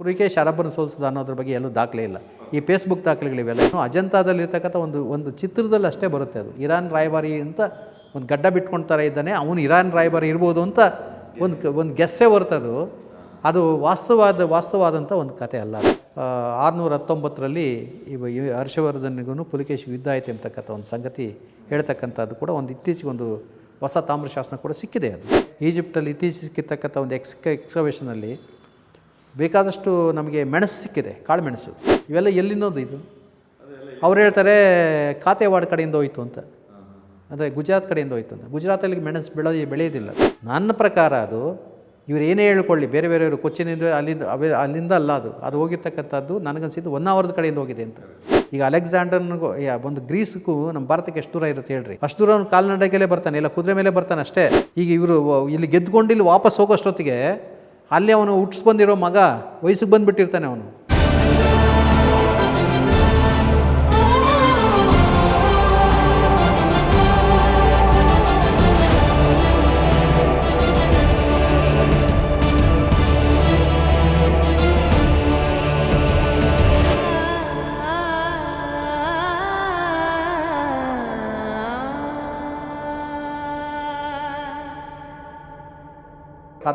ಪುರಿಕೇಶ್ ಶರಬ್ಬನ್ನು ಸೋಲಿಸಿದ ಅನ್ನೋದ್ರ ಬಗ್ಗೆ ಎಲ್ಲೂ ದಾಖಲೆ ಇಲ್ಲ. ಈ ಫೇಸ್ಬುಕ್ ದಾಖಲೆಗಳಿವೆಲ್ಲ ಇನ್ನು ಅಜಂತಾದಲ್ಲಿ ಇರ್ತಕ್ಕಂಥ ಒಂದು ಒಂದು ಚಿತ್ರದಲ್ಲಿ ಅಷ್ಟೇ ಬರುತ್ತೆ ಅದು. ಇರಾನ್ ರಾಯಭಾರಿ ಅಂತ ಒಂದು ಗಡ್ಡ ಬಿಟ್ಕೊಳ್ತಾರೆ ಇದ್ದಾನೆ, ಅವನು ಇರಾನ್ ರಾಯಭಾರಿ ಇರ್ಬೋದು ಅಂತ ಒಂದು ಒಂದು ಗೆಸ್ಸೇ ಬರ್ತದು. ಅದು ವಾಸ್ತವಾದ, ವಾಸ್ತವಾದಂಥ ಒಂದು ಕತೆ ಅಲ್ಲ. ಆರುನೂರ ಹತ್ತೊಂಬತ್ತರಲ್ಲಿ ಇವ ಹರ್ಷವರ್ಧನ್ಗೂ ಪುಲಿಕೇಶ್ ಯುದ್ಧ ಆಯಿತು ಎಂಬತಕ್ಕಂಥ ಒಂದು ಸಂಗತಿ ಹೇಳ್ತಕ್ಕಂಥದ್ದು ಕೂಡ ಒಂದು ಇತ್ತೀಚೆಗೆ ಒಂದು ಹೊಸ ತಾಮ್ರಶಾಸನ ಕೂಡ ಸಿಕ್ಕಿದೆ ಅದು. ಈಜಿಪ್ಟಲ್ಲಿ ಇತ್ತೀಚೆಗೆ ಸಿಕ್ಕಿರ್ತಕ್ಕಂಥ ಒಂದು ಎಕ್ಸ್ ಎಕ್ಸ್ಕವೇಷನಲ್ಲಿ ಬೇಕಾದಷ್ಟು ನಮಗೆ ಮೆಣಸು ಸಿಕ್ಕಿದೆ ಕಾಳು ಮೆಣಸು ಇವೆಲ್ಲ ಎಲ್ಲಿನೋದು ಇದು? ಅವ್ರು ಹೇಳ್ತಾರೆ ಕಾತೆವಾಡ ಕಡೆಯಿಂದ ಹೋಯ್ತು ಅಂತ. ಅಂದರೆ ಗುಜರಾತ್ ಕಡೆಯಿಂದ ಹೋಯ್ತು ಅಂತ. ಗುಜರಾತಲ್ಲಿ ಮೆಣಸು ಬೆಳೆ, ಬೆಳೆಯೋದಿಲ್ಲ. ನನ್ನ ಪ್ರಕಾರ ಅದು, ಇವ್ರು ಏನೇ ಹೇಳ್ಕೊಳ್ಳಿ, ಬೇರೆ ಬೇರೆಯವರು ಕೊಚ್ಚಿನಿಂದ ಅಲ್ಲಿಂದ, ಅವೇ, ಅಲ್ಲಿಂದ ಅಲ್ಲ ಅದು. ಅದು ಹೋಗಿರ್ತಕ್ಕಂಥದ್ದು ನನಗನ್ಸಿದ್ದು ಒನ್ ಅವರ್ದ ಕಡೆಯಿಂದ ಹೋಗಿದೆ ಅಂತ. ಈಗ ಅಲೆಕ್ಸಾಂಡರ್ನಿಗೂ ಒಂದು ಗ್ರೀಸ್ಗೂ ನಮ್ಮ ಭಾರತಕ್ಕೆ ಎಷ್ಟು ದೂರ ಇರುತ್ತೆ ಹೇಳ್ರಿ? ಅಷ್ಟು ದೂರ ಅವ್ನು ಕಾಲ್ನಡಿಗೆಲೇ ಬರ್ತಾನೆ, ಇಲ್ಲ ಕುದುರೆ ಮೇಲೆ ಬರ್ತಾನೆ ಅಷ್ಟೇ. ಈಗ ಇವರು ಇಲ್ಲಿ ಗೆದ್ಕೊಂಡು ಇಲ್ಲಿ ವಾಪಸ್ ಹೋಗೋಷ್ಟೊತ್ತಿಗೆ ಅಲ್ಲಿ ಅವನು ಹುಟ್ಸ್ ಬಂದಿರೋ ಮಗ ವಯಸ್ಸಿಗೆ ಬಂದುಬಿಟ್ಟಿರ್ತಾನೆ ಅವನು.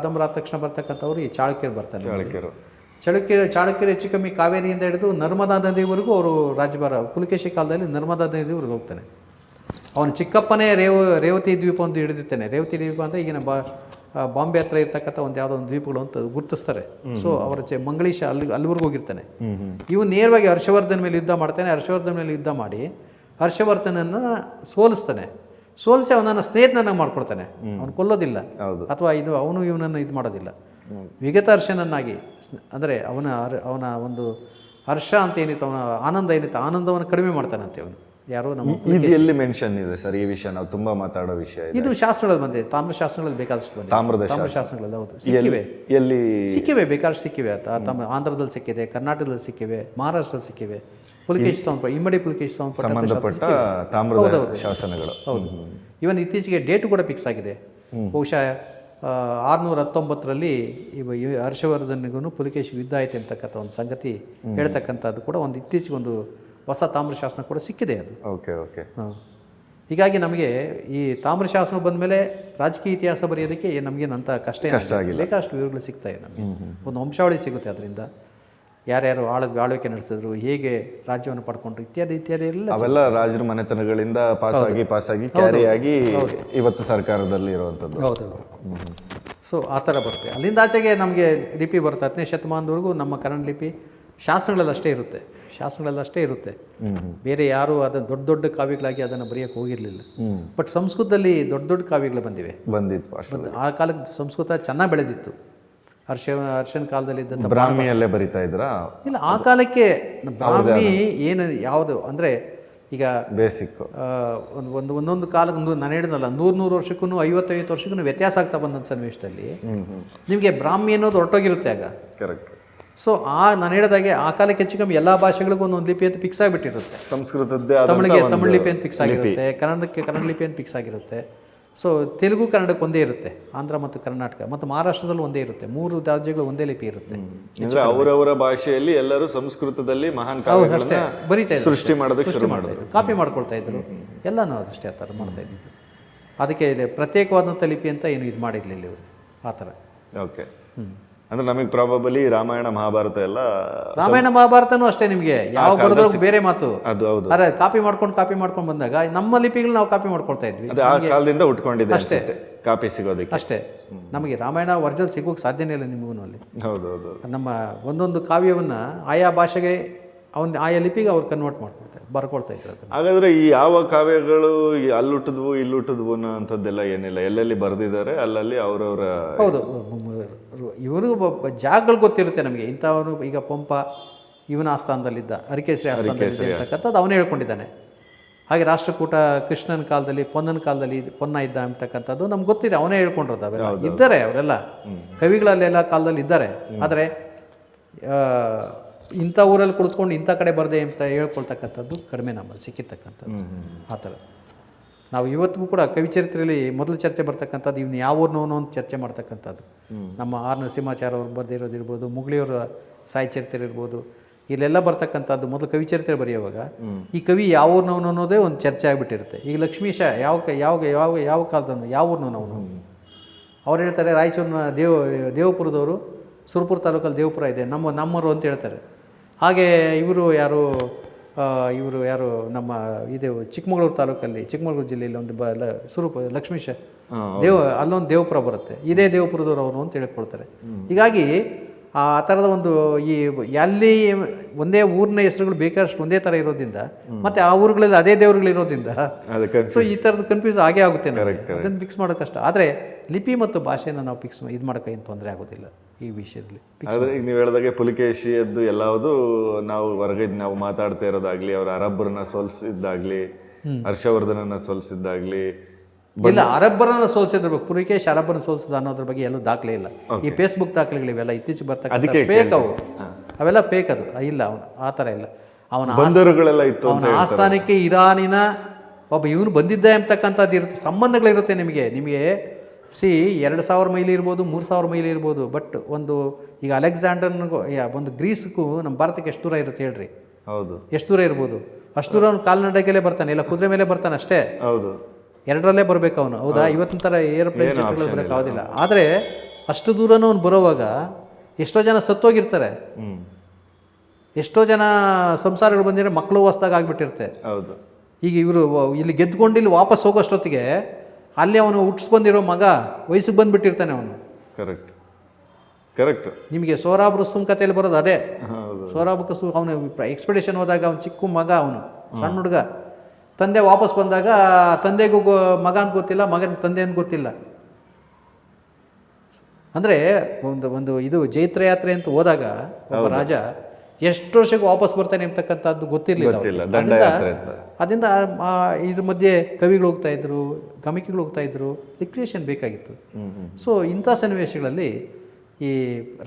ಕಾದಂಬರ ಆದ ತಕ್ಷಣ ಬರ್ತಕ್ಕಂಥವ್ರು ಈ ಚಾಳುಕ್ಯರು ಬರ್ತಾರೆ ಚಾಳುಕ್ಯರು. ಚಾಳುಕ್ಯ ಚಾಳುಕ್ಯರು ಹೆಚ್ಚು ಕಮ್ಮಿ ಕಾವೇರಿಯಿಂದ ಹಿಡಿದು ನರ್ಮದಾ ನದಿವರೆಗೂ ಅವರು ರಾಜಭಾರ ಪುಲಿಕೇಶಿ ಕಾಲದಲ್ಲಿ ನರ್ಮದಾ ನದಿವರೆಗೂ ಹೋಗ್ತಾನೆ. ಅವನು ಚಿಕ್ಕಪ್ಪನೇ ರೇವ ರೇವತಿ ದ್ವೀಪ ಒಂದು ಹಿಡಿದಿರ್ತಾನೆ. ರೇವತಿ ದ್ವೀಪ ಅಂದರೆ ಈಗಿನ ಬಾ ಬಾಂಬೆ ಹತ್ರ ಇರ್ತಕ್ಕಂಥ ಒಂದು ಯಾವುದೋ ಒಂದು ದ್ವೀಪಗಳು ಅಂತ ಗುರುತಿಸ್ತಾರೆ. ಸೊ ಅವರ ಚೆ ಮಂಗಳೀಶ ಅಲ್ಲಿ ಅಲ್ಲಿವರೆಗೂ ಹೋಗಿರ್ತಾನೆ. ಇವನು ನೇರವಾಗಿ ಹರ್ಷವರ್ಧನ್ ಮೇಲೆ ಯುದ್ಧ ಮಾಡ್ತಾನೆ. ಹರ್ಷವರ್ಧನ್ ಮೇಲೆ ಯುದ್ಧ ಮಾಡಿ ಹರ್ಷವರ್ಧನನ್ನು ಸೋಲಿಸ್ತಾನೆ. ಸೋಲಿಸಿ ಅವನನ್ನು ಸ್ನೇಹಿತನನ್ನಾಗಿ ಮಾಡ್ಕೊಡ್ತಾನೆ ಅವನು ಕೊಲ್ಲೋದಿಲ್ಲ. ಹೌದು. ಅಥವಾ ಇದು ಅವನು ಇವನನ್ನು ಇದು ಮಾಡೋದಿಲ್ಲ. ವಿಗತ ಹರ್ಷನನ್ನಾಗಿ ಸ್ನ- ಅಂದರೆ ಅವನ ಅವನ ಒಂದು ಹರ್ಷ ಅಂತ ಏನಿತ್ತು ಅವನ ಆನಂದ ಏನಿತ್ತು ಆನಂದವನ್ನು ಕಡಿಮೆ ಮಾಡ್ತಾನಂತೆ ಅವನು. ಯಾರೋ ನಮ್ಮ ಇದು ಎಲ್ಲಿ ಮೆನ್ಷನ್ ಇದೆ ಸರ್ ಈ ವಿಷಯ ನಾವು ತುಂಬಾ ಮಾತಾಡೋ ವಿಷಯ ಇದು. ಶಾಸ್ತ್ರಗಳಲ್ಲಿ ಬಂದಿದೆ. ತಾಮ್ರ ಶಾಸ್ತ್ರಗಳಲ್ಲಿ ಬೇಕಾದಷ್ಟು ಬಂದಿದೆ. ತಾಮ್ರದ ತಾಮ್ರ ಶಾಸ್ತ್ರ. ಶಾಸ್ತ್ರಗಳಲ್ಲಿ ಹೌದು. ಸಿಕ್ಕಿವೆ. ಎಲ್ಲಿ ಸಿಕ್ಕಿವೆ ಬೇಕಾದಷ್ಟು ಸಿಕ್ಕಿವೆ. ಆತ ತಮ್ಮ ಆಂಧ್ರದಲ್ಲಿ ಸಿಕ್ಕಿದೆ ಕರ್ನಾಟಕದಲ್ಲಿ ಸಿಕ್ಕಿವೆ ಮಹಾರಾಷ್ಟ್ರದಲ್ಲಿ ಸಿಕ್ಕಿವೆ. ಪುಲಿಕೇಶ್ ಸಂಪ ಇಮ್ಮಡಿ ಪುಲಿಕೇಶ್ ಸಂಬಂಧಪಟ್ಟ ತಾಮ್ರದ ಶಾಸನಗಳು. ಹೌದು. ಇವನ್ ಇತ್ತೀಚೆಗೆ ಡೇಟ್ ಕೂಡ ಫಿಕ್ಸ್ ಆಗಿದೆ. ಬಹುಶಃ ಆರುನೂರ ಹತ್ತೊಂಬತ್ತರಲ್ಲಿ ಹರ್ಷವರ್ಧನ್ನಿಗೂ ಪುಲಿಕೇಶ್ ಯುದ್ಧ ಆಯ್ತು ಅಂತಕ್ಕಂಥ ಒಂದು ಸಂಗತಿ ಹೇಳ್ತಕ್ಕಂಥದ್ದು ಕೂಡ ಒಂದು ಇತ್ತೀಚೆಗೆ ಒಂದು ಹೊಸ ತಾಮ್ರಶಾಸನ ಕೂಡ ಸಿಕ್ಕಿದೆ ಅದು. Okay okay. ಹಾಂ. ಹೀಗಾಗಿ ನಮಗೆ ಈ ತಾಮ್ರ ಶಾಸನ ಬಂದ ಮೇಲೆ ರಾಜಕೀಯ ಇತಿಹಾಸ ಬರೆಯೋದಕ್ಕೆ ನಮಗೆ ಕಷ್ಟ ಕಷ್ಟ ಆಗಿಲ್ಲ. ಬೇಕಾದಷ್ಟು ವಿವರಗಳು ಸಿಗ್ತಾ ಇದೆ ನಮಗೆ. ಒಂದು ವಂಶಾವಳಿ ಸಿಗುತ್ತೆ ಅದರಿಂದ. ಯಾರ್ಯಾರು ಆಳದ ಆಳ್ವಿಕೆ ನಡೆಸಿದ್ರು ಹೇಗೆ ರಾಜ್ಯವನ್ನು ಪಡ್ಕೊಂಡ್ರು ಇತ್ಯಾದಿ ಇತ್ಯಾದಿ ಎಲ್ಲ ಅವೆಲ್ಲ ರಾಜರ ಮನೆತನಗಳಿಂದ ಪಾಸ್ ಆಗಿ ಪಾಸ್ ಆಗಿ ಕ್ಯಾರಿ ಆಗಿ ಇವತ್ತು ಸರ್ಕಾರದಲ್ಲಿ ಇರುವಂಥದ್ದು. ಹೌದು ಸೊ ಆ ಥರ ಬರುತ್ತೆ. ಅಲ್ಲಿಂದ ಆಚೆಗೆ ನಮಗೆ ಲಿಪಿ ಬರುತ್ತೆ. ಹತ್ತನೇ ಶತಮಾನದವರೆಗೂ ನಮ್ಮ ಕನ್ನಡ ಲಿಪಿ ಶಾಸನಗಳಲ್ಲಷ್ಟೇ ಇರುತ್ತೆ. ಶಾಸನಗಳಲ್ಲಷ್ಟೇ ಇರುತ್ತೆ. ಬೇರೆ ಯಾರು ಅದನ್ನು ದೊಡ್ಡ ದೊಡ್ಡ ಕಾವ್ಯಗಳಾಗಿ ಅದನ್ನು ಬರೆಯೋಕ್ಕೆ ಹೋಗಿರಲಿಲ್ಲ. ಬಟ್ ಸಂಸ್ಕೃತದಲ್ಲಿ ದೊಡ್ಡ ದೊಡ್ಡ ಕಾವ್ಯಗಳು ಬಂದಿವೆ. ಬಂದಿತ್ತು ಆ ಕಾಲಕ್ಕೆ ಸಂಸ್ಕೃತ ಚೆನ್ನಾಗಿ ಬೆಳೆದಿತ್ತು. ಹರ್ಷ ಹರ್ಷನ್ ಕಾಲದಲ್ಲಿ ಇದ್ದಂಥ ಬ್ರಾಹ್ಮಿಯಲ್ಲೇ ಬರಿತಾ ಇದ್ರಾ ಇಲ್ಲ ಆ ಕಾಲಕ್ಕೆ ಬ್ರಾಹ್ಮಿ ಏನು ಯಾವುದು? ಅಂದರೆ ಈಗ ಬೇಸಿಕ್ ಒಂದು ಒಂದು ಒಂದೊಂದು ಕಾಲಕ್ಕೆ ಒಂದು ನಾನು ಹೇಳಿದ್ನಲ್ಲ ನೂರು ನೂರು ವರ್ಷಕ್ಕೂ ಐವತ್ತೈವತ್ತು ವರ್ಷಕ್ಕೂ ವ್ಯತ್ಯಾಸ ಆಗ್ತಾ ಬಂದಂಥ ಸನ್ನಿವೇಶದಲ್ಲಿ. ನಿಮಗೆ ಬ್ರಾಹ್ಮಿ ಅನ್ನೋದು ಹೊರಟೋಗಿರುತ್ತೆ ಆಗ. ಕರೆಕ್ಟ್ ಸೊ ಆ ನಾನು ಹೇಳಿದಾಗೆ ಆ ಕಾಲಕ್ಕೆ ಹೆಚ್ಚು ಕಮ್ಮಿ ಎಲ್ಲ ಭಾಷೆಗಳಿಗೂ ಒಂದೊಂದು ಲಿಪಿ ಅಂತ ಫಿಕ್ಸ್ ಆಗಿಬಿಟ್ಟಿರುತ್ತೆ. ಸಂಸ್ಕೃತದ್ದೇ ತಮಿಳಿಗೆ ತಮಿಳ್ ತಮಿಳು ಲಿಪಿ ಅಂತ ಫಿಕ್ಸ್ ಆಗಿರುತ್ತೆ ಕನ್ನಡಕ್ಕೆ ಕನ್ನಡ ಲಿಪಿ ಅಂತ ಫಿಕ್ಸ್ ಆಗಿರುತ್ತೆ. ಸೊ ತೆಲುಗು ಕನ್ನಡಕ್ಕೆ ಒಂದೇ ಇರುತ್ತೆ. ಆಂಧ್ರ ಮತ್ತು ಕರ್ನಾಟಕ ಮತ್ತು ಮಹಾರಾಷ್ಟ್ರದಲ್ಲಿ ಒಂದೇ ಇರುತ್ತೆ. ಮೂರು ರಾಜ್ಯಗಳು ಒಂದೇ ಲಿಪಿ ಇರುತ್ತೆ. ಅಂದ್ರೆ ಅವರವರ ಭಾಷೆಯಲ್ಲಿ ಎಲ್ಲರೂ ಸಂಸ್ಕೃತದಲ್ಲಿ ಮಹಾನ್ ಬರೀತಾ ಸೃಷ್ಟಿ ಮಾಡೋದಕ್ಕೆ ಶುರು ಮಾಡಿದ್ರು ಕಾಪಿ ಮಾಡ್ಕೊಳ್ತಾ ಇದ್ರು. ಎಲ್ಲನೂ ಅದಷ್ಟೇ ಆ ಥರ ಮಾಡ್ತಾ ಇದ್ದಿದ್ದು. ಅದಕ್ಕೆ ಪ್ರತ್ಯೇಕವಾದಂಥ ಲಿಪಿ ಅಂತ ಏನು ಇದು ಮಾಡಿರಲಿಲ್ಲ ಇವರು. ಆ ಥರ. ಓಕೆ ಅಂದ್ರೆ ನಮಗೆ ಪ್ರಾಬಬಲಿ ರಾಮಾಯಣ ಮಹಾಭಾರತ ಎಲ್ಲ ರಾಮಾಯಣ ಮಹಾಭಾರತನೂ ಅಷ್ಟೇ ನಿಮಗೆ. ಯಾವ ಬರೋದ್ರಾಗ ಬೇರೆ ಮಾತು. ಅದು ಹೌದು. ಅರೆ ಕಾಪಿ ಮಾಡ್ಕೊಂಡು ಕಾಪಿ ಮಾಡ್ಕೊಂಡು ಬಂದಾಗ ನಮ್ಮ ಲಿಪಿಗಳು ನಾವು ಕಾಪಿ ಮಾಡ್ಕೊಳ್ತಾ ಇದ್ವಿ. ಅದು ಆ ಕಾಲದಿಂದ ಉಟ್ಕೊಂಡಿದೆ ಅಷ್ಟೇ. ಕಾಪಿ ಸಿಗೋದಕ್ಕೆ. ಅಷ್ಟೇ. ನಮಗೆ ರಾಮಾಯಣ ವರ್ಜಲ್ ಸಿಗೋಕೆ ಸಾಧ್ಯನೇ ಇಲ್ಲ ನಿಮಗೂ ಅಲ್ಲಿ. ಹೌದು ಹೌದು ನಮ್ಮ ಒಂದೊಂದು ಕಾವ್ಯವನ್ನು ಆಯಾ ಭಾಷೆಗೆ ಅವನ ಆಯಾ ಲಿಪಿಗೆ ಅವ್ರು ಕನ್ವರ್ಟ್ ಮಾಡ್ಕೊಳ್ತಾರೆ ಬರ್ಕೊಳ್ತಾ ಇದ್ರು ಅದನ್ನ. ಹಾಗಾದ್ರೆ ಈ ಯಾವ ಕಾವ್ಯಗಳು ಅಲ್ಲುಟ್ಟಿದ್ವು ಅನ್ನೋ ಅಂಥದ್ದೆಲ್ಲ ಏನಿಲ್ಲ. ಎಲ್ಲೆಲ್ಲಿ ಬರೆದಿದ್ದಾರೆ ಅಲ್ಲಲ್ಲಿ ಅವರವರ ಹೌದು. ಇವರು ಜಾಗಗಳು ಗೊತ್ತಿರುತ್ತೆ ನಮಗೆ. ಇಂಥವನು ಈಗ ಪಂಪ ಇವನ ಆಸ್ಥಾನದಲ್ಲಿದ್ದ ಅರಿಕೇಶ್ರೀ ಆಸ್ಥಾನದಲ್ಲಿ ಅಂತಕ್ಕಂಥದ್ದು ಅವನೇ ಹೇಳ್ಕೊಂಡಿದ್ದಾನೆ. ಹಾಗೆ ರಾಷ್ಟ್ರಕೂಟ ಕೃಷ್ಣನ ಕಾಲದಲ್ಲಿ ಪೊನ್ನನ ಕಾಲದಲ್ಲಿ ಪೊನ್ನ ಇದ್ದ ಅಂತಕ್ಕಂಥದ್ದು ನಮ್ಗೆ ಗೊತ್ತಿದೆ ಅವನೇ ಹೇಳ್ಕೊಂಡಿರೋದು ಅವೆಲ್ಲ. ಇದ್ದಾರೆ ಅವರೆಲ್ಲ. ಕವಿಗಳಲ್ಲೆಲ್ಲ ಕಾಲದಲ್ಲಿ ಇದ್ದಾರೆ. ಆದರೆ ಇಂಥ ಊರಲ್ಲಿ ಕುಳಿತುಕೊಂಡು ಇಂಥ ಕಡೆ ಬರದೆ ಅಂತ ಹೇಳ್ಕೊಳ್ತಕ್ಕಂಥದ್ದು ಕಡಿಮೆ ನಮ್ಮಲ್ಲಿ ಸಿಕ್ಕಿರ್ತಕ್ಕಂಥದ್ದು. ಆ ಥರ. ನಾವು ಇವತ್ತಿಗೂ ಕೂಡ ಕವಿಚರಿತ್ರೆಯಲ್ಲಿ ಮೊದಲು ಚರ್ಚೆ ಬರ್ತಕ್ಕಂಥದ್ದು ಇವನು ಯಾವ ಊರ್ನವನು ಅಂತ ಚರ್ಚೆ ಮಾಡ್ತಕ್ಕಂಥದ್ದು. ನಮ್ಮ ಆರ್ ನರಸಿಂಹಾಚಾರ್ಯ ಅವ್ರು ಬರೆದಿರೋದಿರ್ಬೋದು ಮುಗಳಿಯವರ ಸಾಯಿ ಚರಿತ್ರೆ ಇರ್ಬೋದು ಇಲ್ಲೆಲ್ಲ ಬರ್ತಕ್ಕಂಥದ್ದು ಮೊದಲು ಕವಿ ಚರಿತ್ರೆ ಬರೆಯುವಾಗ ಈ ಕವಿ ಯಾವ ಊರ್ನವನು ಅನ್ನೋದೇ ಒಂದು ಚರ್ಚೆ ಆಗಿಬಿಟ್ಟಿರುತ್ತೆ. ಈಗ ಲಕ್ಷ್ಮೀಶ ಯಾವ ಯಾವ ಯಾವ ಯಾವ ಕಾಲದವನು ಯಾವ ಊರ್ನವನು ಅವನು? ಅವ್ರು ಹೇಳ್ತಾರೆ ರಾಯಚೂರಿನ ದೇವ ದೇವಪುರದವರು ಸುರಪುರ ತಾಲೂಕಲ್ಲಿ ದೇವಪುರ ಇದೆ ನಮ್ಮ ನಮ್ಮರು ಅಂತ ಹೇಳ್ತಾರೆ. ಹಾಗೆ ಇವರು ಯಾರು? ಇವರು ಯಾರು ನಮ್ಮ ಇದು ಚಿಕ್ಕಮಗಳೂರು ತಾಲೂಕಲ್ಲಿ ಚಿಕ್ಕಮಗಳೂರು ಜಿಲ್ಲೆಯಲ್ಲಿ ಒಂದು ಬ ಲ ಸ್ವರೂಪ ಲಕ್ಷ್ಮೀಶ. ದೇವ ಅಲ್ಲೊಂದು ದೇವಪುರ ಬರುತ್ತೆ. ಇದೇ ದೇವಪುರದವರು ಅವರು ಅಂತ ಹೇಳ್ಕೊಳ್ತಾರೆ. ಹೀಗಾಗಿ ಆ ಥರದ ಒಂದು ಈ ಎಲ್ಲಿ ಒಂದೇ ಊರಿನ ಹೆಸರುಗಳು ಬೇಕಾದಷ್ಟು ಒಂದೇ ಥರ ಇರೋದ್ರಿಂದ ಮತ್ತೆ ಆ ಊರುಗಳಲ್ಲಿ ಅದೇ ದೇವರುಗಳು ಇರೋದ್ರಿಂದ ಸೊ ಈ ಥರದ್ದು ಕನ್ಫ್ಯೂಸ್ ಆಗೇ ಆಗುತ್ತೆ ಅದನ್ನು ಫಿಕ್ಸ್ ಮಾಡೋದು ಕಷ್ಟ. ಆದರೆ ಲಿಪಿ ಮತ್ತು ಭಾಷೆನ ನಾವು ಫಿಕ್ಸ್ ಇದು ಮಾಡೋಕೆ ಏನು ತೊಂದರೆ ಆಗೋದಿಲ್ಲ ಈ ವಿಷಯದಲ್ಲಿ. ಆದರೆ ಈಗ ನೀವು ಹೇಳಿದಾಗೆ ಪುಲಿಕೇಶಿಯದ್ದು ಎಲ್ಲವುದು ನಾವು ಹೊರಗೆ ನಾವು ಮಾತಾಡ್ತಾ ಇರೋದಾಗಲಿ ಅವ್ರ ಅರಬ್ಬರನ್ನ ಸೋಲಿಸಿದ್ದಾಗಲಿ ಹರ್ಷವರ್ಧನನ್ನ ಸೋಲಿಸಿದ್ದಾಗ್ಲಿ ಇಲ್ಲ ಅರಬ್ಬರನ್ನ ಸೋಲಿಸಿದ್ರು ಪುರಿಕೇಶ್ ಅರಬ್ಬರನ್ನ ಸೋಲಿಸಿದ ಅನ್ನೋದ್ರ ಬಗ್ಗೆ ಎಲ್ಲೂ ದಾಖಲೆ ಇಲ್ಲ. ಈ ಫೇಸ್ಬುಕ್ ದಾಖಲೆಗಳಿವೆಲ್ಲ ಇತ್ತೀಚೆಗೆ ಬರ್ತಕ್ಕಂಥ ಫೇಕ್ ಅವು. ಅವೆಲ್ಲ ಫೇಕ್ ಅದು. ಇಲ್ಲ ಅವನು ಆ ಥರ ಇಲ್ಲ. ಅವನ ಬಂದರುಗಳೆಲ್ಲ ಇತ್ತು ಅವನ ಆಸ್ಥಾನಕ್ಕೆ ಇರಾನಿನ ಒಬ್ಬ ಇವನು ಬಂದಿದ್ದ ಎಂಬತಕ್ಕಂಥದ್ದು ಇರುತ್ತೆ. ಸಂಬಂಧಗಳಿರುತ್ತೆ ನಿಮಗೆ. ನಿಮಗೆ ಸಿ ಎರಡು ಸಾವಿರ ಮೈಲಿ ಇರ್ಬೋದು ಮೂರು ಸಾವಿರ ಮೈಲಿ ಇರ್ಬೋದು. ಬಟ್ ಒಂದು ಈಗ ಅಲೆಕ್ಸಾಂಡರ್ನಿಗೂ ಒಂದು ಗ್ರೀಸ್ಗೂ ನಮ್ಮ ಭಾರತಕ್ಕೆ ಎಷ್ಟು ದೂರ ಇರುತ್ತೆ ಹೇಳ್ರಿ? ಹೌದು. ಎಷ್ಟು ದೂರ ಇರ್ಬೋದು? ಅಷ್ಟು ದೂರ ಅವ್ನು ಕಾಲ್ನಡಿಗೆಲೇ ಬರ್ತಾನೆ. ಇಲ್ಲ ಕುದುರೆ ಮೇಲೆ ಬರ್ತಾನೆ ಅಷ್ಟೇ? ಹೌದು. ಎರಡರಲ್ಲೇ ಬರಬೇಕು ಅವನು. ಹೌದಾ? ಇವತ್ತಿನ ಥರ ಏರೋಪ್ಲೇನ್ ಚಿತ್ರಗಳು ಬರೋಕ್ಕಾಗೋದಿಲ್ಲ ಆದರೆ ಅಷ್ಟು ದೂರನೂ ಅವ್ನು ಬರೋವಾಗ ಎಷ್ಟೋ ಜನ ಸತ್ತೋಗಿರ್ತಾರೆ. ಎಷ್ಟೋ ಜನ ಸಂಸಾರಗಳು ಬಂದಿದ್ರೆ ಮಕ್ಕಳು ಹೊಸ್ದಾಗ ಆಗಿಬಿಟ್ಟಿರುತ್ತೆ. ಹೌದು. ಈಗ ಇವರು ಇಲ್ಲಿ ಗೆದ್ಕೊಂಡು ಇಲ್ಲಿ ವಾಪಸ್ ಹೋಗೋಷ್ಟೊತ್ತಿಗೆ ಅಲ್ಲಿ ಅವನು ಹುಟ್ಸ್ ಬಂದಿರೋ ಮಗ ವಯಸ್ಸಿಗೆ ಬಂದುಬಿಟ್ಟಿರ್ತಾನೆ ಅವನು. ಕರೆಕ್ಟ್ ಕರೆಕ್ಟ್ ನಿಮಗೆ ಸೋರಾಬ್ ರುಸ್ತುಮ್ ಕಥೆಯಲ್ಲಿ ಬರೋದು ಅದೇ. ಸೋರಾಬ್ ಕಸು ಅವನು ಎಕ್ಸ್ಪೆಡಿಷನ್ ಹೋದಾಗ ಅವನು ಚಿಕ್ಕ ಮಗ ಅವನು ಸಣ್ಣ ಹುಡುಗ. ತಂದೆ ವಾಪಸ್ ಬಂದಾಗ ತಂದೆಗೂ ಗೊ ಮಗ ಅಂತ ಗೊತ್ತಿಲ್ಲ ಮಗನ ತಂದೆ ಅಂತ ಗೊತ್ತಿಲ್ಲ. ಅಂದರೆ ಒಂದು ಒಂದು ಇದು ಜೈತ್ರ ಯಾತ್ರೆ ಅಂತ ಹೋದಾಗ ಒಬ್ಬ ರಾಜ ಎಷ್ಟು ವರ್ಷಕ್ಕೆ ವಾಪಸ್ ಬರ್ತಾನೆ ಅಂತಕ್ಕಂಥದ್ದು ಗೊತ್ತಿರಲಿಲ್ಲ ಅದರಿಂದ ಇದ್ರ ಮಧ್ಯೆ ಕವಿಗಳು ಹೋಗ್ತಾ ಇದ್ರು ಗಮಕಿಗಳು ಹೋಗ್ತಾ ಇದ್ರು ರಿಕ್ರಿಯೇಷನ್ ಬೇಕಾಗಿತ್ತು. ಸೊ ಇಂಥ ಸನ್ನಿವೇಶಗಳಲ್ಲಿ ಈ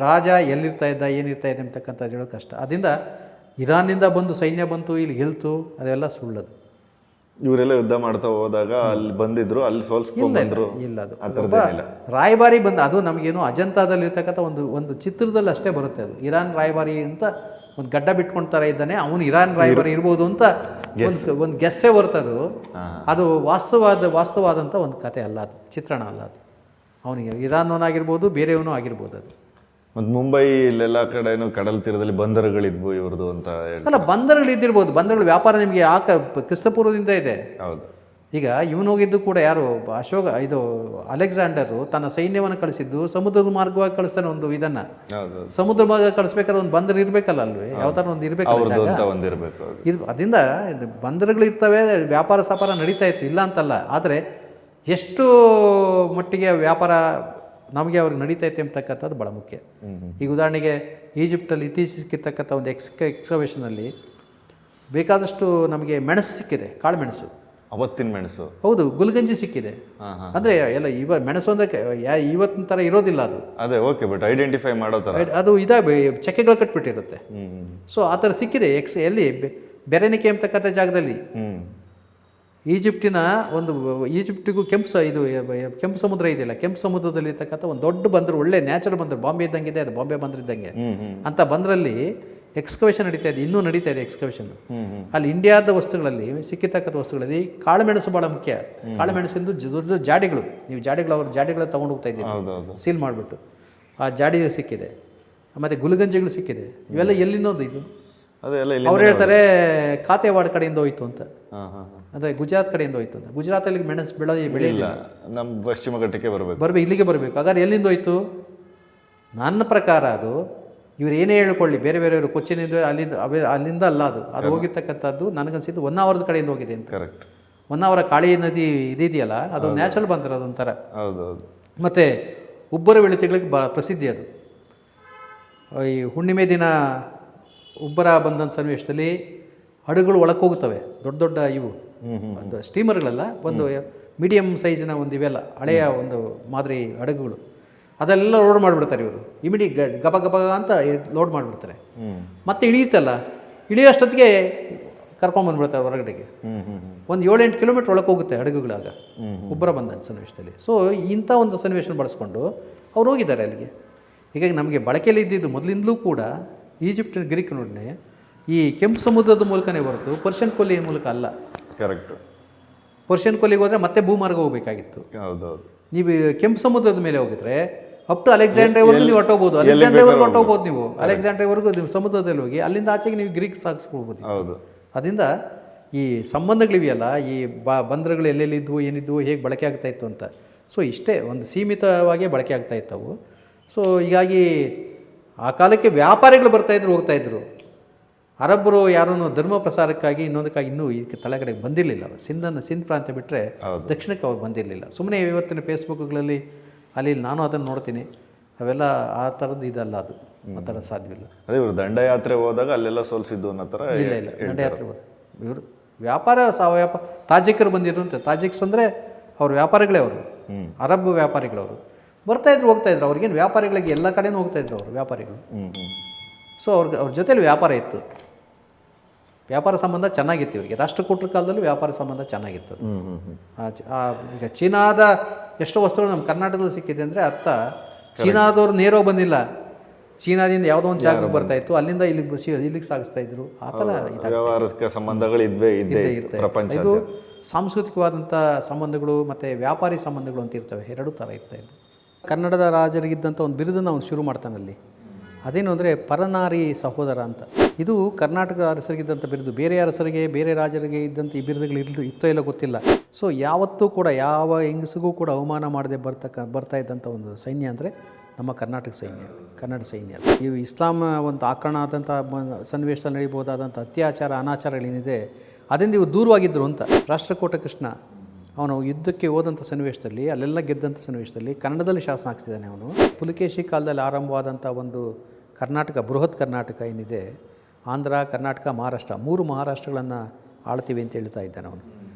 ರಾಜ ಎಲ್ಲಿರ್ತಾ ಇದ್ದ ಏನಿರ್ತಾ ಇದ್ದ ಅಂತಕ್ಕಂಥದ್ದು ಹೇಳೋ ಕಷ್ಟ. ಅದರಿಂದ ಇರಾನ್ನಿಂದ ಬಂದು ಸೈನ್ಯ ಬಂತು ಇಲ್ಲಿ ಗೆಲ್ತು ಅದೆಲ್ಲ ಸುಳ್ಳದು. ಇವರೆಲ್ಲ ಯುದ್ಧ ಮಾಡ್ತಾ ಹೋದಾಗ ಅಲ್ಲಿ ಬಂದಿದ್ರು ಅಲ್ಲಿ ಸೋಲ್ಸ್ಕೊಂಡ್ರು ಇಲ್ಲ ಅದು ರಾಯಭಾರಿ ಬಂದ ಅದು ನಮಗೇನು ಅಜಂತಾದಲ್ಲಿ ಇರ್ತಕ್ಕಂಥ ಒಂದು ಒಂದು ಚಿತ್ರದಲ್ಲಿ ಅಷ್ಟೇ ಬರುತ್ತೆ ಅದು. ಇರಾನ್ ರಾಯಭಾರಿ ಅಂತ ಒಂದು ಗಡ್ಡ ಬಿಟ್ಕೊಂಡ್ ಥರ ಇದ್ದಾನೆ ಅವನು ಇರಾನ್ ರಾಯಭಾರಿ ಇರ್ಬೋದು ಅಂತ ಒಂದು ಒಂದು ಗೆಸ್ಸೇ ಬರ್ತದು ಅದು. ವಾಸ್ತವಾದ ವಾಸ್ತವಾದಂಥ ಒಂದು ಕತೆ ಅಲ್ಲ ಅದು ಚಿತ್ರಣ ಅಲ್ಲ ಅದು. ಅವನಿಗೆ ಇರಾನ್ನವನಾಗಿರ್ಬೋದು ಬೇರೆಯವನು ಆಗಿರ್ಬೋದು ಅದು. ಮತ್ತು ಮುಂಬೈ ಇಲ್ಲೆಲ್ಲ ಕಡೆನೂ ಕಡಲ ತೀರದಲ್ಲಿ ಬಂದರುಗಳಿದ್ವು ಇವ್ರದ್ದು ಅಂತ ಹೇಳಿ ಅಲ್ಲ ಬಂದರುಗಳು ಇದ್ದಿರ್ಬೋದು ಬಂದರುಗಳು ವ್ಯಾಪಾರ ನಿಮಗೆ ಆಕ ಕ್ರಿಸ್ತಪೂರ್ವದಿಂದ ಇದೆ. ಹೌದು. ಈಗ ಇವನು ಹೋಗಿದ್ದು ಕೂಡ ಯಾರು? ಅಶೋಕ ಇದು ಅಲೆಕ್ಸಾಂಡರು ತನ್ನ ಸೈನ್ಯವನ್ನು ಕಳಿಸಿದ್ದು ಸಮುದ್ರದ ಮಾರ್ಗವಾಗಿ ಕಳಿಸ್ತಾನೆ ಒಂದು ಇದನ್ನ. ಹೌದು ಸಮುದ್ರ ಮಾರ್ಗ ಕಳಿಸ್ಬೇಕಾದ್ರೆ ಒಂದು ಬಂದರು ಇರ್ಬೇಕಲ್ಲ ಅಲ್ವೇ? ಯಾವ ಥರ ಒಂದು ಇರಬೇಕು ಇದು ಅದರಿಂದ ಬಂದರುಗಳು ಇರ್ತವೆ ವ್ಯಾಪಾರ ಸಾಪಾರ ನಡೀತಾ ಇತ್ತು ಇಲ್ಲ ಅಂತಲ್ಲ. ಆದರೆ ಎಷ್ಟು ಮಟ್ಟಿಗೆ ವ್ಯಾಪಾರ ನಮಗೆ ಅವ್ರಿಗೆ ನಡೀತೈತೆ ಅಂತಕ್ಕಂಥದ್ದು ಭಾಳ ಮುಖ್ಯ. ಈಗ ಉದಾಹರಣೆಗೆ ಈಜಿಪ್ಟಲ್ಲಿ ಇತ್ತೀಚೆಗೆ ಸಿಕ್ಕಿರ್ತಕ್ಕಂಥ ಒಂದು ಎಕ್ಸ್ ಎಕ್ಸ್ಕವೇಷನಲ್ಲಿ ಬೇಕಾದಷ್ಟು ನಮಗೆ ಮೆಣಸು ಸಿಕ್ಕಿದೆ ಕಾಳು ಮೆಣಸು. ಅವತ್ತಿನ ಮೆಣಸು. ಹೌದು ಗುಲ್ಗಂಜಿ ಸಿಕ್ಕಿದೆ. ಅಂದರೆ ಎಲ್ಲ ಇವ ಮೆಣಸು ಅಂದರೆ ಇವತ್ತಿನ ಥರ ಇರೋದಿಲ್ಲ ಅದು. ಅದೇ ಓಕೆ ಬಟ್ ಐಡೆಂಟಿಫೈ ಮಾಡೋ ಥರ ಅದು ಇದಾಗ ಚಕ್ಕೆಗಳು ಕಟ್ಬಿಟ್ಟಿರುತ್ತೆ. ಸೊ ಆ ಥರ ಸಿಕ್ಕಿದೆ ಎಕ್ಸ್ ಎಲ್ಲಿ ಬೆರೆನಿಕೆ ಎಂಬತಕ್ಕಂಥ ಜಾಗದಲ್ಲಿ. ಈಜಿಪ್ಟಿನ ಒಂದು ಈಜಿಪ್ಟಿಗೂ ಕೆಂಪು ಸ ಇದು ಕೆಂಪು ಸಮುದ್ರ ಇದೆಯಲ್ಲ ಕೆಂಪು ಸಮುದ್ರದಲ್ಲಿ ಇರ್ತಕ್ಕಂಥ ಒಂದು ದೊಡ್ಡ ಬಂದರು ಒಳ್ಳೆ ನ್ಯಾಚುರಲ್ ಬಂದರು ಬಾಂಬೆ ಇದ್ದಂಗಿದೆ ಅದು ಬಾಂಬೆ ಬಂದರು ಇದ್ದಂಗೆ. ಹ್ಞೂ ಹ್ಞೂ ಅಂತ ಬಂದರಲ್ಲಿ ಎಕ್ಸ್ಕವೇಷನ್ ನಡೀತಾ ಇದೆ ಇನ್ನೂ ನಡೀತಾ ಇದೆ ಎಕ್ಸ್ಕವೇಷನ್ ಅಲ್ಲಿ ಇಂಡಿಯಾದ ವಸ್ತುಗಳಲ್ಲಿ ಸಿಕ್ಕಿರ್ತಕ್ಕಂಥ ವಸ್ತುಗಳಲ್ಲಿ ಕಾಳುಮೆಣಸು ಭಾಳ ಮುಖ್ಯ. ಕಾಳುಮೆಣಸಿಂದು ದೊಡ್ಡ ಜಾಡಿಗಳು ನೀವು ಜಾಡಿಗಳು ಅವ್ರ ಜಾಡಿಗಳ ತೊಗೊಂಡು ಹೋಗ್ತಾ ಇದ್ದೀವಿ ಸೀಲ್ ಮಾಡಿಬಿಟ್ಟು. ಆ ಜಾಡಿ ಸಿಕ್ಕಿದೆ. ಮತ್ತು ಗುಲ್ಗಂಜಿಗಳು ಸಿಕ್ಕಿದೆ. ಇವೆಲ್ಲ ಎಲ್ಲಿನೋದು ಇದು? ಅವ್ರು ಹೇಳ್ತಾರೆ ಕಾತೆವಾಡ್ ಕಡೆಯಿಂದ ಹೋಯ್ತು ಅಂತ. ಹಾಂ ಹಾಂ ಹಾಂ. ಗುಜರಾತ್ ಕಡೆಯಿಂದ ಹೋಯ್ತು ಅಂತ. ಗುಜರಾತಲ್ಲಿ ಮೆಣಸು ಬೆಳೆ ಬೆಳೆ ಇಲ್ಲ ನಮ್ಮ ಪಶ್ಚಿಮ ಘಟ್ಟಕ್ಕೆ ಬರಬೇಕು. ಬರಬೇಕು ಇಲ್ಲಿಗೆ ಬರಬೇಕು. ಹಾಗಾದ್ರೆ ಎಲ್ಲಿಂದ ಹೋಯ್ತು? ನನ್ನ ಪ್ರಕಾರ ಅದು ಇವ್ರು ಏನೇ ಹೇಳ್ಕೊಳ್ಳಿ ಬೇರೆ ಬೇರೆಯವರು ಕೊಚ್ಚಿನಿಂದ ಅಲ್ಲಿಂದ ಅಲ್ಲಿಂದ ಅಲ್ಲ ಅದು. ಅದು ಹೋಗಿರ್ತಕ್ಕಂಥದ್ದು ನನಗನ್ಸಿದ್ದು ಹೊನ್ನಾವರದ ಕಡೆಯಿಂದ ಹೋಗಿದೆ ಅಂತ. ಕರೆಕ್ಟ್ ಹೊನ್ನಾವರ ಕಾಳಿ ನದಿ ಇದಿದೆಯಲ್ಲ ಅದು ನ್ಯಾಚುರಲ್ ಬಂದಿರೋದು ಅದೊಂಥರ. ಹೌದು ಹೌದು ಮತ್ತು ಉಬ್ಬರ ಬೆಳಿತಿಗಳಿಗೆ ಭಾಳ ಪ್ರಸಿದ್ಧಿ ಅದು. ಈ ಹುಣ್ಣಿಮೆ ದಿನ ಉಬ್ಬರ ಬಂದಂಥ ಸನ್ನಿವೇಶದಲ್ಲಿ ಹಡಗುಗಳು ಒಳಕ್ಕೆ ಹೋಗುತ್ತವೆ ದೊಡ್ಡ ದೊಡ್ಡ ಇವು. ಒಂದು ಸ್ಟೀಮರ್ಗಳೆಲ್ಲ ಒಂದು ಮೀಡಿಯಮ್ ಸೈಜಿನ ಒಂದು ಇವೆಲ್ಲ ಹಳೆಯ ಒಂದು ಮಾದರಿ ಹಡಗುಗಳು. ಅದೆಲ್ಲ ಲೋಡ್ ಮಾಡಿಬಿಡ್ತಾರೆ ಇವರು. ಇಮಿಡಿ ಗಬ ಗಬ ಅಂತ ಲೋಡ್ ಮಾಡಿಬಿಡ್ತಾರೆ. ಮತ್ತೆ ಇಳಿಯುತ್ತಲ್ಲ ಇಳಿಯೋಷ್ಟೊತ್ತಿಗೆ ಕರ್ಕೊಂಬಂದ್ಬಿಡ್ತಾರೆ ಹೊರಗಡೆಗೆ. ಒಂದು ಏಳೆಂಟು ಕಿಲೋಮೀಟ್ರ್ ಒಳಗೆ ಹೋಗುತ್ತೆ ಹಡಗುಗಳಾಗ ಒಬ್ಬರ ಉಬ್ಬರ ಬಂದ ಸನ್ನಿವೇಶದಲ್ಲಿ. ಸೊ ಇಂಥ ಒಂದು ಸನ್ನಿವೇಶನ ಬಳಸ್ಕೊಂಡು ಅವ್ರು ಹೋಗಿದ್ದಾರೆ ಅಲ್ಲಿಗೆ. ಹೀಗಾಗಿ ನಮಗೆ ಬಳಕೆಯಲ್ಲಿ ಇದ್ದಿದ್ದು ಮೊದಲಿಂದಲೂ ಕೂಡ ಈಜಿಪ್ಟಿನ ಗ್ರೀಕ್ ನೋಡಿನೇ ಈ ಕೆಂಪು ಸಮುದ್ರದ ಮೂಲಕನೇ ಹೊರತು ಪರ್ಷಿಯನ್ ಕೊಲ್ಲಿಯ ಮೂಲಕ ಅಲ್ಲ. ಕರೆಕ್ಟ್ ಪರ್ಷಿಯನ್ ಕೊಲ್ಲಿಗೆ ಹೋದರೆ ಮತ್ತೆ ಭೂಮಾರ್ಗ ಹೋಗಬೇಕಾಗಿತ್ತು. ಹೌದೌದು. ನೀವು ಕೆಂಪು ಸಮುದ್ರದ ಮೇಲೆ ಹೋಗಿದ್ರೆ ಅಪ್ ಟು ಅಲೆಕ್ಸಾಂಡ್ರಿಯವರೆಗೂ ನೀವು ಹೊಟ್ಟೋಗ್ಬೋದು ಅಲೆಕ್ಸಾಂಡ್ರಿಯವರೆಗೂ ಹೊಟ್ಟೋಗ್ಬೋದು ನೀವು. ಅಲೆಕ್ಸಾಂಡ್ರಿಯವರೆಗೂ ನೀವು ಸಮುದ್ರದಲ್ಲಿ ಹೋಗಿ ಅಲ್ಲಿಂದ ಆಚೆಗೆ ನೀವು ಗ್ರೀಕ್ ಸಾಗಿಸ್ಕೊಳ್ಬೋದು. ಹೌದು. ಅದರಿಂದ ಈ ಸಂಬಂಧಗಳಿವೆಯಲ್ಲ ಈ ಬ ಬಂದರುಗಳು ಎಲ್ಲೆಲ್ಲಿದ್ವು ಏನಿದ್ವು ಹೇಗೆ ಬಳಕೆ ಆಗ್ತಾ ಇತ್ತು ಅಂತ. ಸೊ ಇಷ್ಟೇ ಒಂದು ಸೀಮಿತವಾಗಿ ಬಳಕೆ ಆಗ್ತಾ ಇತ್ತು ಸೊ ಹೀಗಾಗಿ ಆ ಕಾಲಕ್ಕೆ ವ್ಯಾಪಾರಿಗಳು ಬರ್ತಾಯಿದ್ರು ಹೋಗ್ತಾಯಿದ್ರು ಅರಬ್ಬರು ಯಾರನ್ನು ಧರ್ಮ ಪ್ರಸಾರಕ್ಕಾಗಿ ಇನ್ನೊಂದಕ್ಕಾಗಿ ಇನ್ನೂ ಈ ತಲೆಗಡೆಗೆ ಬಂದಿರಲಿಲ್ಲ ಅವರು. ಸಿಂಧನ್ನು ಸಿಂಧ್ ಪ್ರಾಂತ್ಯ ಬಿಟ್ಟರೆ ದಕ್ಷಿಣಕ್ಕೆ ಅವ್ರು ಬಂದಿರಲಿಲ್ಲ. ಸುಮ್ಮನೆ ಇವತ್ತಿನ ಫೇಸ್ಬುಕ್ಗಳಲ್ಲಿ ಅಲ್ಲಿ ನಾನು ಅದನ್ನು ನೋಡ್ತೀನಿ. ಅವೆಲ್ಲ ಆ ಥರದ್ದು ಇದಲ್ಲ ಅದು. ಆ ಥರ ಸಾಧ್ಯವಿಲ್ಲ. ಅದೇ ಇವರು ದಂಡಯಾತ್ರೆ ಹೋದಾಗ ಅಲ್ಲೆಲ್ಲ ಸೋಲಿಸಿದ್ದು ಅನ್ನೋ ಥರ ಇಲ್ಲ ಇಲ್ಲ. ದಂಡಯಾತ್ರೆ ಹೋದ. ಇವರು ವ್ಯಾಪಾರ ಸಹ ವ್ಯಾಪಾರ ತಾಜಿಕರು ಬಂದಿರು ಅಂತ. ತಾಜಿಕ್ಸ್ ಅಂದರೆ ಅವ್ರ ವ್ಯಾಪಾರಿಗಳೇ ಅವರು. ಅರಬ್ ವ್ಯಾಪಾರಿಗಳವರು. ಬರ್ತಾಯಿದ್ರು ಹೋಗ್ತಾಯಿದ್ರು ಅವ್ರಿಗೇನು ವ್ಯಾಪಾರಿಗಳಿಗೆ ಎಲ್ಲ ಕಡೆನೂ ಹೋಗ್ತಾಯಿದ್ರು ಅವರು ವ್ಯಾಪಾರಿಗಳು. ಸೊ ಅವ್ರಿಗೆ ಅವ್ರ ಜೊತೆಲಿ ವ್ಯಾಪಾರ ಇತ್ತು. ವ್ಯಾಪಾರ ಸಂಬಂಧ ಚೆನ್ನಾಗಿತ್ತು ಇವರಿಗೆ. ರಾಷ್ಟ್ರಕೂಟರ ಕಾಲದಲ್ಲಿ ವ್ಯಾಪಾರ ಸಂಬಂಧ ಚೆನ್ನಾಗಿತ್ತು. ಈಗ ಚೀನಾದ ಎಷ್ಟೋ ವಸ್ತುಗಳು ನಮ್ಮ ಕರ್ನಾಟಕದಲ್ಲಿ ಸಿಕ್ಕಿದೆ ಅಂದರೆ ಅರ್ಥ. ಚೀನಾದವ್ರು ನೇರೋ ಬಂದಿಲ್ಲ. ಚೀನಾದಿಂದ ಯಾವುದೋ ಒಂದು ಜಾಗಕ್ಕೆ ಬರ್ತಾ ಇತ್ತು. ಅಲ್ಲಿಂದ ಇಲ್ಲಿಗೆ ಇಲ್ಲಿಗೆ ಸಾಗಿಸ್ತಾ ಇದ್ರು. ಆ ಥರ ವ್ಯವಹಾರಕ್ಕೆ ವ್ಯವಹಾರಿಕ ಸಂಬಂಧಗಳು ಇದ್ದೇ ಇದ್ದೇ ಇರ್ತವೆ. ಪ್ರಪಂಚ ಇದು ಸಾಂಸ್ಕೃತಿಕವಾದಂಥ ಸಂಬಂಧಗಳು ಮತ್ತು ವ್ಯಾಪಾರಿ ಸಂಬಂಧಗಳು ಅಂತ ಇರ್ತವೆ. ಎರಡೂ ಥರ ಇರ್ತಾ ಇತ್ತು. ಕನ್ನಡದ ರಾಜರಿಗಿದ್ದಂಥ ಒಂದು ಬಿರುದನ್ನು ಅವನು ಶುರು ಮಾಡ್ತಾನಲ್ಲಿ. ಅದೇನು ಅಂದರೆ ಪರನಾರಿ ಸಹೋದರ ಅಂತ. ಇದು ಕರ್ನಾಟಕ ಅರಸರಿಗಿದ್ದಂಥ ಬಿರುದು. ಬೇರೆ ಅರಸರಿಗೆ, ಬೇರೆ ರಾಜರಿಗೆ ಇದ್ದಂಥ ಈ ಬಿರುದುಗಳು ಇರ್ಲು ಇತ್ತೋ ಇಲ್ಲ ಗೊತ್ತಿಲ್ಲ. ಸೊ ಯಾವತ್ತೂ ಕೂಡ, ಯಾವ ಹೆಂಗಸಿಗೂ ಕೂಡ ಅವಮಾನ ಮಾಡದೆ ಬರ್ತಕ್ಕ ಬರ್ತಾ ಇದ್ದಂಥ ಒಂದು ಸೈನ್ಯ ಅಂದರೆ ನಮ್ಮ ಕರ್ನಾಟಕ ಸೈನ್ಯ, ಕನ್ನಡ ಸೈನ್ಯ. ಈ ಇಸ್ಲಾಂ ಒಂದು ಆಕ್ರಮಣ ಆದಂಥ ಸನ್ನಿವೇಶದಲ್ಲಿ ನಡೀಬೋದಾದಂಥ ಅತ್ಯಾಚಾರ, ಅನಾಚಾರಗಳೇನಿದೆ ಅದರಿಂದ ಇವು ದೂರವಾಗಿದ್ದರು ಅಂತ. ರಾಷ್ಟ್ರಕೋಟ ಕೃಷ್ಣ ಅವನು ಯುದ್ಧಕ್ಕೆ ಹೋದಂಥ ಸನ್ನಿವೇಶದಲ್ಲಿ, ಅಲ್ಲೆಲ್ಲ ಗೆದ್ದಂಥ ಸನ್ನಿವೇಶದಲ್ಲಿ ಕನ್ನಡದಲ್ಲಿ ಶಾಸನ ಹಾಕ್ಸಿದ್ದಾನೆ ಅವನು. ಪುಲಕೇಶಿ ಕಾಲದಲ್ಲಿ ಆರಂಭವಾದಂಥ ಒಂದು ಕರ್ನಾಟಕ, ಬೃಹತ್ ಕರ್ನಾಟಕ ಏನಿದೆ, ಆಂಧ್ರ, ಕರ್ನಾಟಕ, ಮಹಾರಾಷ್ಟ್ರ, ಮೂರು ಮಹಾರಾಷ್ಟ್ರಗಳನ್ನು ಆಳ್ತೀವಿ ಅಂತ ಹೇಳ್ತಾ ಇದ್ದಾನೆ ಅವನು.